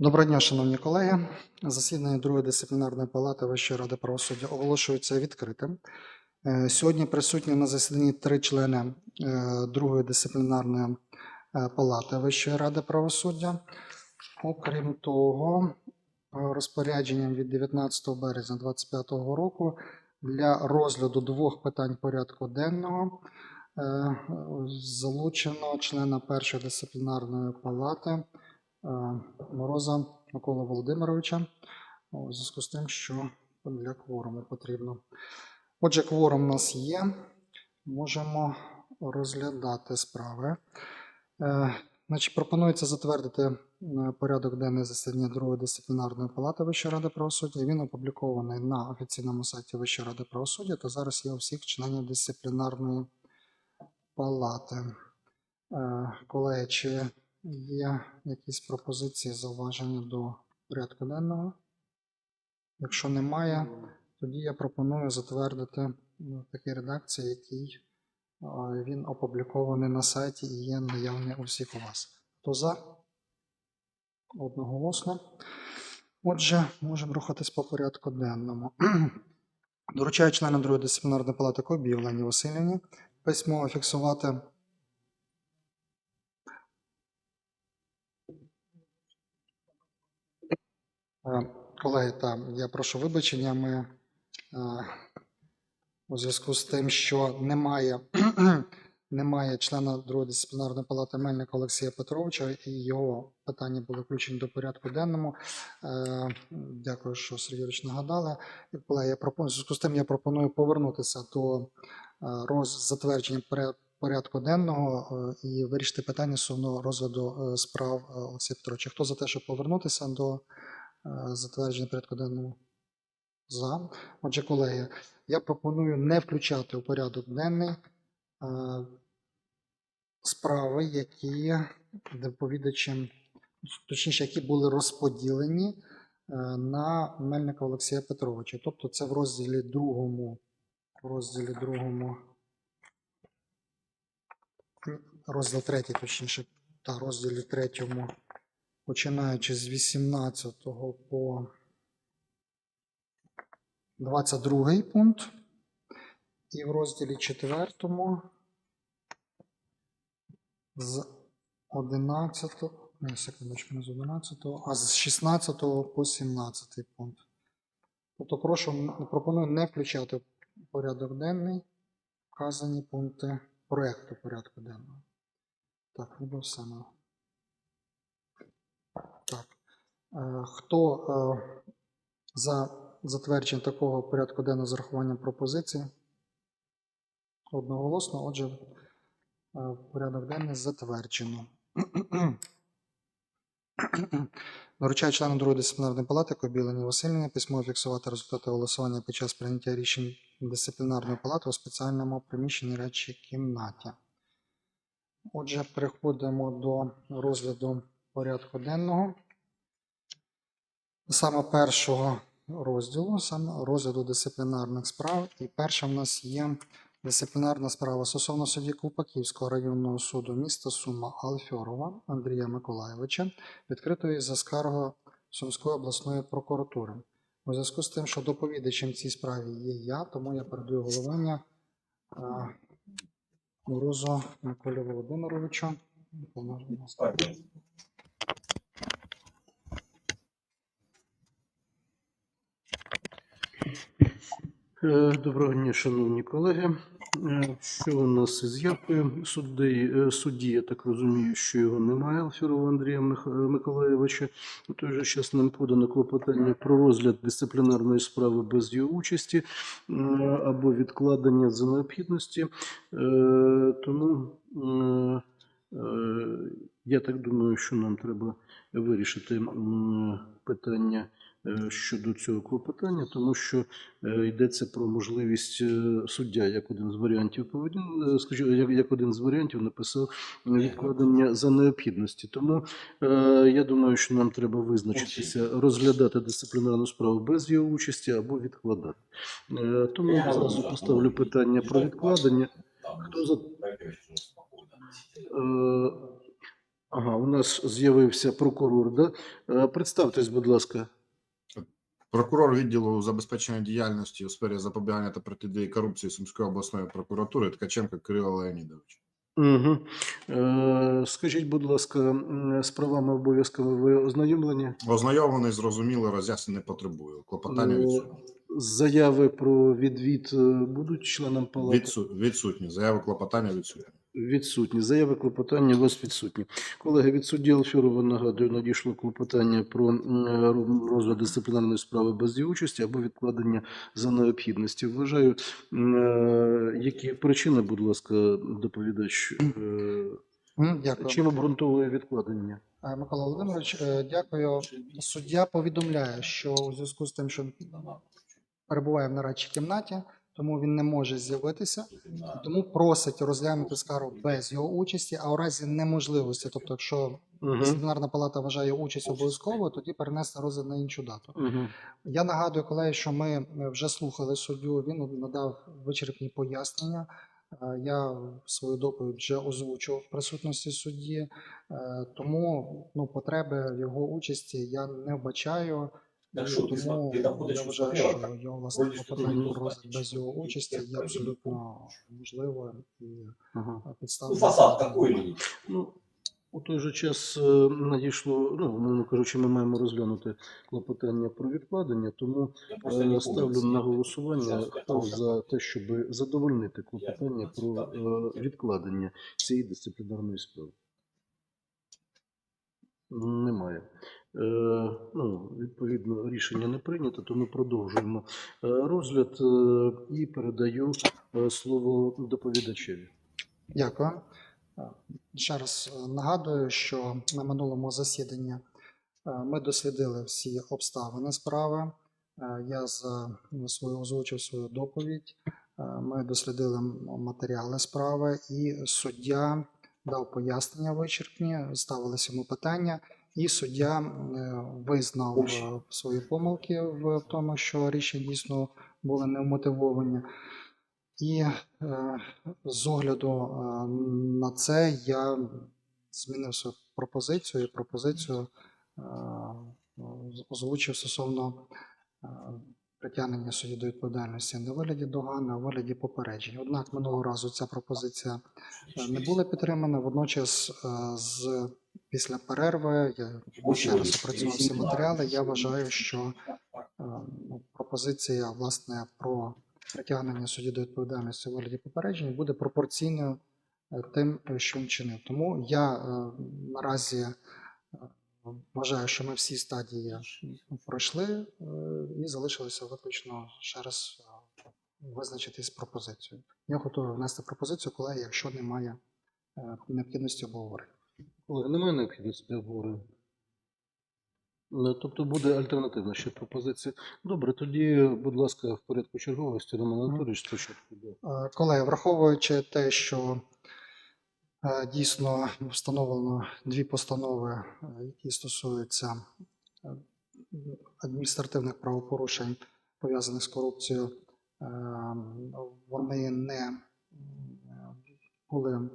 Доброго дня, шановні колеги. Засідання другої дисциплінарної палати Вищої ради правосуддя оголошується відкритим. Е, Сьогодні присутні на засіданні три члени е, другої дисциплінарної е, палати Вищої ради правосуддя. Окрім того, розпорядженням від 19 березня 2025 року для розгляду двох питань порядку денного залучено члена першої дисциплінарної палати Мороза Микола Володимировича у зв'язку з тим, що для кворуму потрібно. Отже, кворум у нас є. Можемо розглядати справи. Е, Значить, пропонується затвердити е, порядок денний засідання другої дисциплінарної палати Вищої ради правосуддя. Він опублікований на офіційному сайті Вищої ради правосуддя та зараз є у всіх членів дисциплінарної палати. Е, Колеги, чи є якісь пропозиції, зауваження до порядку денного? Якщо немає, тоді я пропоную затвердити в такій редакції, який е, він опублікований на сайті і є наявний у всіх у вас. Хто за? Одноголосно. Отже, можемо рухатись по порядку денному. Доручаю членам другої дисциплінарної палати Кобі Олені Васильівні письмово фіксувати Колеги, та, я прошу вибачення. Ми е, у зв'язку з тим, що немає, немає члена другої дисциплінарної палати Мельника Олексія Петровича, і його питання були включені до порядку денному. Е, Дякую, що Сергій Юрійович нагадали. Колеги, я пропоную, у зв'язку з тим я пропоную повернутися до е, роз, затвердження порядку денного е, і вирішити питання стосовно розгляду е, справ е, Олексія Петровича. Хто за те, щоб повернутися до е, затвердження порядку денного? За. Отже, колеги, я пропоную не включати у порядок денний е, справи, які доповідачем, точніше, які були розподілені е, на Мельника Олексія Петровича. Тобто це в розділі другому, в розділі другому, розділ третій, точніше, та розділі третьому, починаючи з 18 по 22 пункт. І в розділі 4 з 11, не, секундочку, не з 11, а з 16 по 17 пункт. Тобто прошу, пропоную не включати порядок денний вказані пункти проекту порядку денного. Так, ніби все. ну. Так. Е, Хто е, за затвердження такого порядку денного з урахуванням пропозицій? Одноголосно, отже, е, порядок денний затверджено. Доручаю членам другої дисциплінарної палати Кобілені Васильівні письмово фіксувати результати голосування під час прийняття рішень дисциплінарної палати у спеціальному приміщенні речі кімнаті. Отже, переходимо до розгляду порядку денного. Саме першого розділу, саме розгляду дисциплінарних справ. І перша в нас є дисциплінарна справа стосовно судді Купаківського районного суду міста Сума Алфьорова Андрія Миколайовича, відкритої за скаргою Сумської обласної прокуратури. У зв'язку з тим, що доповідачем цій справі є я, тому я передаю головування Морозу Миколі Володимировичу. Доброго дня, шановні колеги. Е, Що у нас із явкою судді? Е, Судді, я так розумію, що його немає, Алфірова Андрія Миколаєвича. У той же час нам подано клопотання про розгляд дисциплінарної справи без його участі е, або відкладення за необхідності. Е, Тому е, е, я так думаю, що нам треба вирішити питання е, щодо цього клопотання, тому що е, йдеться про можливість е, суддя, як один з варіантів поведін, е, як, як один з варіантів написав е, відкладення за необхідності. Тому е, я думаю, що нам треба визначитися, розглядати дисциплінарну справу без його участі або відкладати. Е, тому я зразу поставлю питання про відкладення. Хто за Е, Ага, у нас з'явився прокурор. Да? Е, Представтесь, будь ласка. Прокурор відділу забезпечення діяльності у сфері запобігання та протидії корупції Сумської обласної прокуратури Ткаченко Кирило Леонідович. Угу. Е, скажіть, будь ласка, з правами обов'язками ви ознайомлені? Ознайомлений, зрозуміло, роз'яснень не потребую. Клопотання Е, відсутні. Заяви про відвід е, будуть членам палати? Відсу- Відсутні. Заяви клопотання відсутні. Відсутні. Заяви клопотання у вас відсутні. Колеги, від судді Алфірова нагадую, надійшло клопотання про розгляд дисциплінарної справи без її участі або відкладення за необхідності. Вважаю, е, які причини, будь ласка, доповідач, е, Дякую. чим обґрунтовує відкладення? Е, Микола Володимирович, дякую. Суддя повідомляє, що у зв'язку з тим, що перебуває в нарадчій кімнаті, тому він не може з'явитися, тому просить розглянути скаргу без його участі, а у разі неможливості, тобто, якщо Угу. дисциплінарна палата вважає участь обов'язковою, тоді перенести розгляд на іншу дату. Угу. Я нагадую, колеги, що ми е, вже слухали суддю. Він надав вичерпні пояснення. Е, Я свою доповідь вже озвучував в присутності судді, е, тому ну, потреби в його участі я не вбачаю. Так що, ти тому ти я вважаю, справи, що так? його власне Ходиш до клопотання справи. про розгляд без його участі є абсолютно можливо і Ага. Ну, фасад ли? Ну, у той же час е, надійшло, ну, умовно кажучи, ми маємо розглянути клопотання про відкладення, тому Я просто Е, Ставлю на голосування хто за те, щоб задовольнити клопотання про е, відкладення цієї дисциплінарної справи. Немає. Е, Ну, відповідно, рішення не прийнято, тому продовжуємо е, розгляд е, і передаю е, слово доповідачеві. Дякую. Ще раз нагадую, що на минулому засіданні ми дослідили всі обставини справи. Я за свою озвучив свою доповідь. Ми дослідили матеріали справи, і суддя дав пояснення вичерпні, ставилися йому питання, і суддя е, визнав е, свої помилки в тому, що рішення дійсно були невмотивовані. І е, з огляду на це я змінив свою пропозицію і пропозицію озвучив стосовно притягнення судді до відповідальності не вигляді догани, а в вигляді попереджень. Однак минулого разу ця пропозиція е, не була підтримана. Водночас, е, з після перерви я ще раз опрацював всі матеріали. Я вважаю, що е, ну, пропозиція власне про притягнення судді до відповідальності у вигляді попередження буде пропорційною тим, що він чинив. Тому я наразі вважаю, що ми всі стадії пройшли е, і залишилося виключно ще раз е, визначитись з пропозицією. Я готовий внести пропозицію, колеги, якщо немає е, необхідності обговорення. Колеги, немає необхідності обговорення. Ну, Тобто буде альтернативна ще пропозиція. Добре, тоді, будь ласка, в порядку черговості, Роман Анатолійович, спочатку. Да. Е, Колеги, враховуючи те, що дійсно встановлено дві постанови, е, які стосуються е, адміністративних правопорушень, пов'язаних з корупцією, е, вони не були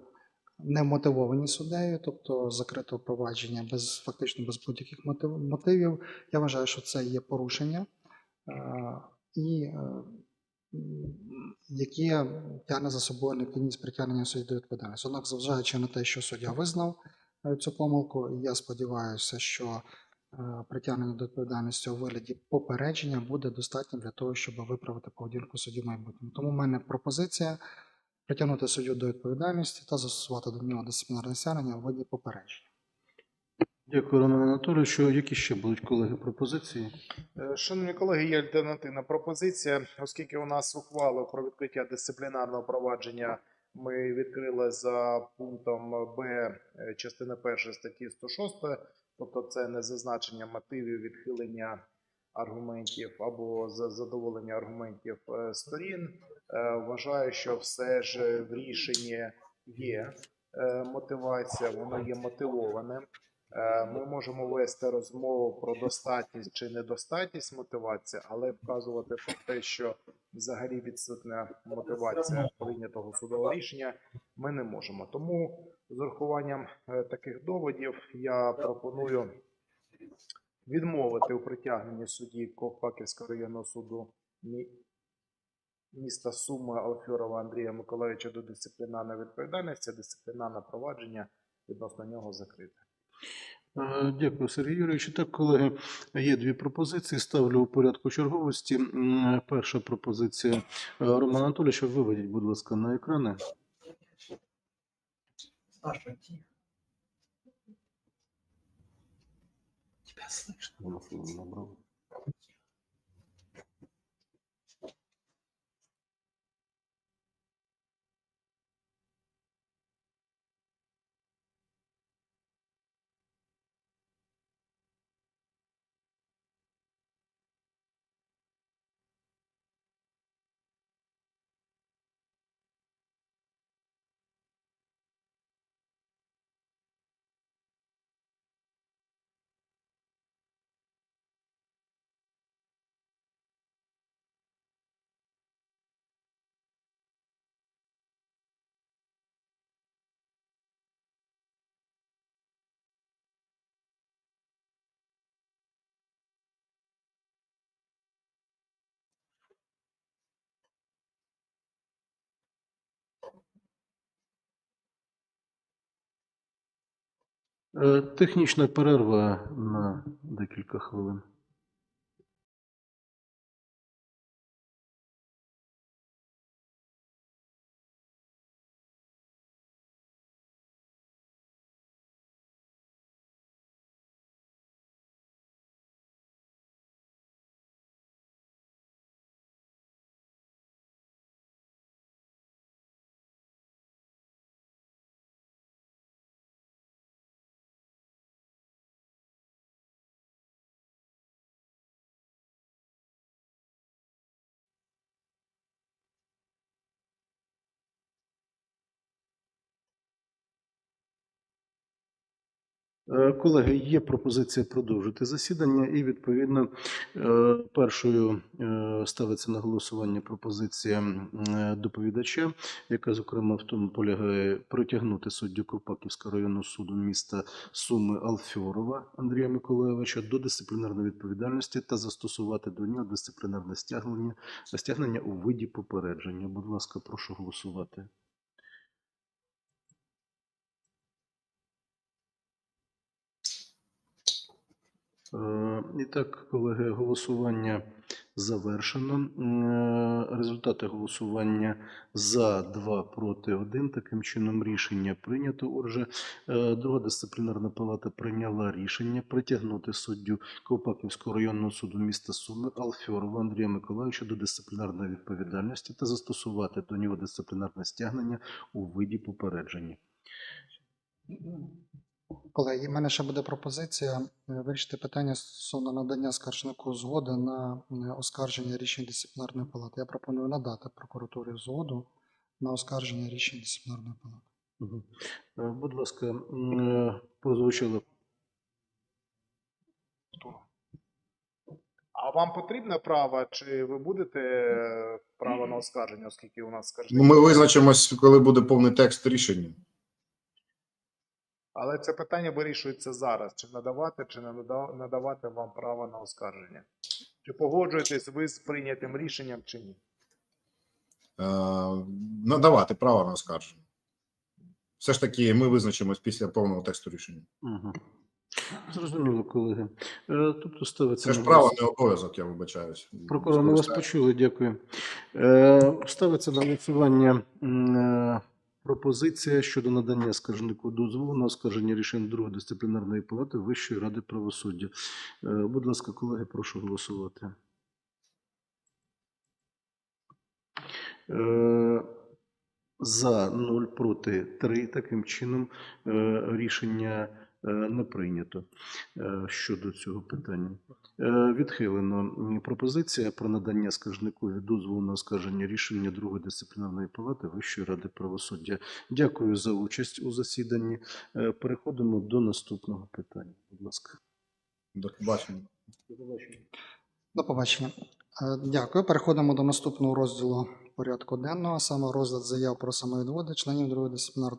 не мотивовані суддею, тобто закрито провадження без фактично без будь-яких мотив- мотивів. Я вважаю, що це є порушення. Е, І е, м, яке тягне за собою необхідність притягнення судді до відповідальності. Однак, зважаючи на те, що суддя визнав е, цю помилку, я сподіваюся, що е, притягнення до відповідальності у вигляді попередження буде достатньо для того, щоб виправити поведінку судді в майбутньому. Тому в мене пропозиція притягнути суддю до відповідальності та застосувати до нього дисциплінарне стягнення у виді попередження. Дякую, Роман Анатолійовичу. Які ще будуть колеги пропозиції? Е, Шановні колеги, є альтернативна пропозиція, оскільки у нас ухвалу про відкриття дисциплінарного провадження ми відкрили за пунктом Б е, частини 1 статті 106, тобто це не зазначення мотивів відхилення аргументів або за- задоволення аргументів е, сторін. Вважаю, що все ж в рішенні є мотивація, воно є мотивованим. Е, Ми можемо вести розмову про достатність чи недостатність мотивації, але вказувати про те, що взагалі відсутня мотивація прийнятого судового рішення, ми не можемо. Тому з урахуванням е, таких доводів я пропоную відмовити у притягненні судді Ковпаківського районного суду міста Суми Алфьорова Андрія Миколаївича до дисциплінарної відповідальності, дисциплінарне провадження відносно нього закрите. Е, Дякую, Сергій Юрійович. Так, колеги, є дві пропозиції. Ставлю у порядку черговості. Перша пропозиція Романа Роман Анатолійович, виведіть, будь ласка, на екрани. Тебя слышно. Технічна перерва на декілька хвилин. Колеги, є пропозиція продовжити засідання, і відповідно е, першою е, ставиться на голосування пропозиція е, доповідача, яка зокрема в тому полягає притягнути суддю Ковпаківського районного суду міста Суми Алфьорова Андрія Миколаєвича до дисциплінарної відповідальності та застосувати до нього дисциплінарне стягнення, стягнення у виді попередження. Будь ласка, прошу голосувати. І так, колеги, голосування завершено. Е, Результати голосування за 2 проти 1. Таким чином рішення прийнято. Отже, е, друга дисциплінарна палата прийняла рішення притягнути суддю Ковпаківського районного суду міста Суми Алфьорова Андрія Миколаївича до дисциплінарної відповідальності та застосувати до нього дисциплінарне стягнення у виді попередження. Колеги, в мене ще буде пропозиція е, вирішити питання стосовно надання скаржнику згоди на е, оскарження рішень дисциплінарної палати. Я пропоную надати прокуратурі згоду на оскарження рішень дисциплінарної палати. Е, Будь ласка, е, А вам потрібне право, чи ви будете право на оскарження, оскільки у нас скарження? Ну, ми визначимось, коли буде повний текст рішення. Але це питання вирішується зараз: чи надавати, чи не надавати вам право на оскарження. Чи погоджуєтесь ви з прийнятим рішенням, чи ні? Е, надавати право на оскарження. Все ж таки, ми визначимось після повного тексту рішення. Угу. Зрозуміло, колеги. Е, Тобто ставиться Це ж право, не обов'язок, я вибачаюсь. Прокурор, ми вас почули, дякую. Е, Ставиться на голосування е, пропозиція щодо надання скаржнику дозволу на оскарження рішень другої дисциплінарної палати Вищої ради правосуддя. Е, Будь ласка, колеги, прошу голосувати. За 0 проти 3. Таким чином е, рішення е, не прийнято е, щодо цього питання. Відхилено пропозиція про надання скаржникові дозволу на оскарження рішення другої дисциплінарної палати Вищої ради правосуддя. Дякую за участь у засіданні. Переходимо до наступного питання. Будь ласка. До побачення. До побачення. Е, Дякую. Переходимо до наступного розділу порядку денного, саме розгляд заяв про самовідводи членів другої дисциплінарної